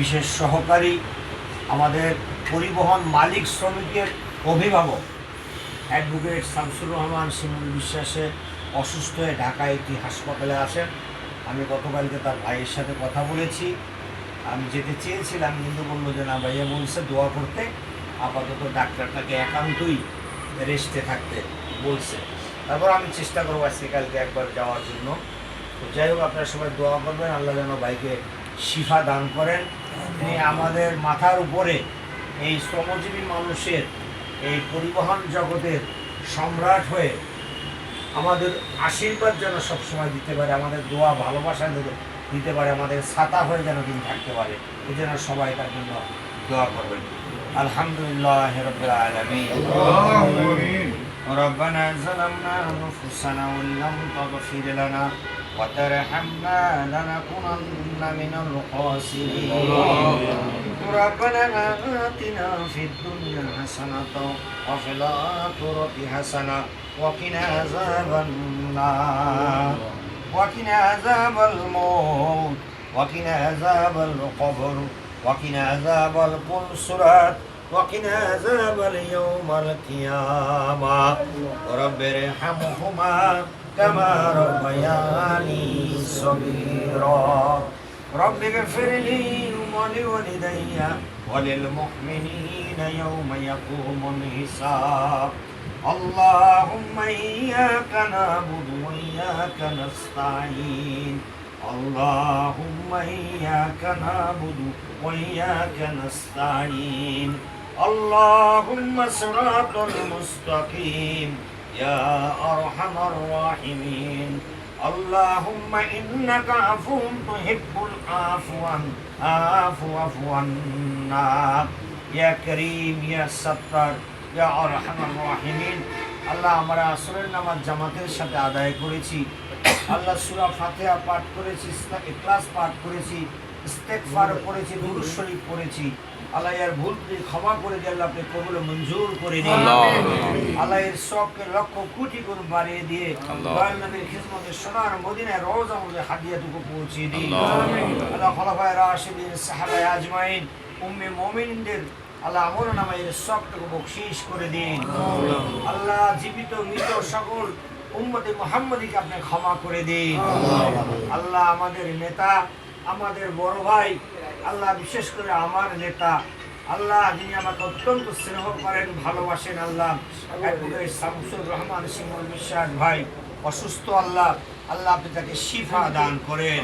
বিশেষ সহকারী আমাদের পরিবহন মালিক শ্রমিকের অভিভাবক অ্যাডভোকেট শামসুর রহমান শিমুল বিশ্বাসে অসুস্থ হয়ে ঢাকায় একটি হাসপাতালে আছেন। আমি গতকালকে তার ভাইয়ের সাথে কথা বলেছি। আমি যেতে চেয়েছিলাম, কিন্তু বলল যে, না ভাইয়া বলছে দোয়া করতে। আপাতত ডাক্তারটাকে একান্তই রেস্টে থাকতে বলছে। তারপর আমি চেষ্টা করব আজকে কালকে একবার যাওয়ার জন্য। তো যাই হোক, আপনারা সবাই দোয়া করবেন। আল্লাহ যেন ভাইকে শিফা দান করেন তিনি আমাদের মাথার উপরে এই শ্রমজীবী মানুষের এই পরিবহন জগতের সম্রাট হয়ে আমাদের আশীর্বাদ যেন সবসময় দিতে পারে আমাদের দোয়া ভালোবাসা যেন দিতে পারে আমাদের ছাতা হয়ে যেন দিন থাকতে পারে এই জন্য সবাই তার জন্য দোয়া করবেন আলহামদুলিল্লাহ রবিল আলমিন ربنا ظلمنا أنفسنا وإن لم تغفر لنا وترحمنا لنكونن من الخاسرين. ربنا آتنا في الدنيا حسنة وفي الآخرة حسنة وقنا عذاب النار. وقنا عذاب الموت وقنا عذاب القبر وقنا عذاب القنصرات وقنا عذاب اليوم القيامة. رب ارحمهما كما ربياني صغيرا. رب اغفر لي ولوالدي وللمؤمنين يوم يقوم الحساب. اللهم إياك نعبد وإياك نستعين. اللهم إياك نعبد وإياك نستعين. اللهم صراط المستقيم يا أرحم الراحمين اللهم إنك عفو تحب العفو عفو عفو عنا يا كريم يا ستار يا أرحم الراحمين আল্লাহ আমরা আসরের নামাজ জামাতের সাথে আদায় করেছি আল্লাহ সুরা ফাতিহা পাঠ করেছি ক্লাস পাঠ করেছি ইস্তেকফার পড়েছি দুরুদ শরীফ পড়েছি আল্লাহ এর ভুল ত্রুটি ক্ষমা করে দিয়ে আল্লাহ আপনি কবুল মঞ্জুর করে দিন আল্লাহ এর সবকে লক্ষ কোটি গুণ বাড়িয়ে দিয়ে দয়াল নবীর খিদমতে সোনার মদিনায় রওজা মধ্যে হাদিয়াটুকু পৌঁছে দিন আল্লাহ খলাফায়ে রাশিদিন সাহাবায়ে আজমাইন উম্মে মুমিনদের আল্লাহ আমল নামায়ের সবটুকু বকশিস করে দিন। আল্লাহ জীবিত মৃত সকল উম্মতে মোহাম্মদীকে আপনি ক্ষমা করে দিন। আল্লাহ আমাদের নেতা আমাদের বড় ভাই, আল্লাহ বিশেষ করে আমার নেতা, আল্লাহ যিনি আমাকে অত্যন্ত স্নেহ করেন, ভালোবাসেন, আল্লাহ। শামসুর রহমান সিমুল বিশ্বাস ভাই, অসুস্থ আল্লাহ আল্লাহ আপনি তাকে শিফা দান করেন।